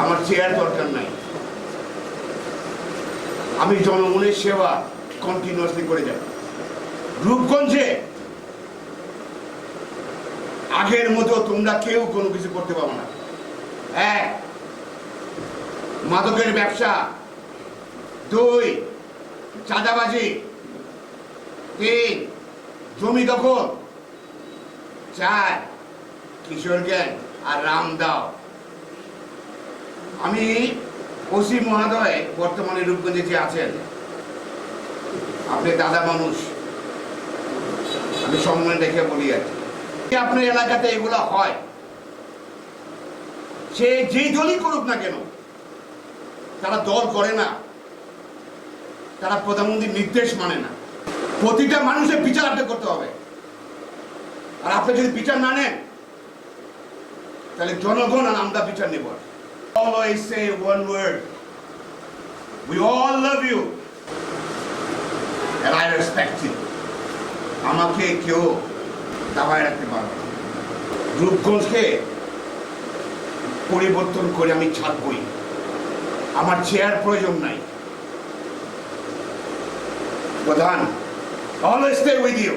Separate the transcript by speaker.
Speaker 1: আমার চেয়ার দরকার নাই। আমি জনগণের সেবা কন্টিনিউয়াসলি করে যাব রূপগঞ্জে আগের মতো তোমরা কেউ কোনো কিছু করতে পারো না। এক, মাদকের ব্যবসা। দুই, চাঁদাবাজি। তিন, জমি দখল। চার, কিশোর জ্ঞান আর রামদাও আমি ওসি মহাদয় বর্তমানে রূপগঞ্জে যে আছেন, আপনি দাদা মানুষ, আমি সম্মান রেখে বলি আর কি। আপনার এলাকাতে এগুলো হয়, সে যেই দলই করুক না কেন, তারা দল করে না, তারা প্রধানমন্ত্রীর নির্দেশ মানে না। প্রতিটা মানুষের বিচার আপনি করতে হবে। আর আপনি যদি বিচার না নেন, তাহলে জনগণ আর আমরা বিচার নেব অলওয়েজ সে one word we all love you and I respect you. আমাকে কেউ দাবায় রাখতে পারবে। রূপগঞ্জকে পরিবর্তন করে আমি ছাড়বই। আমার চেয়ার প্রয়োজন নাই। প্রধান অলওয়েজ স্টে উইথ ইউ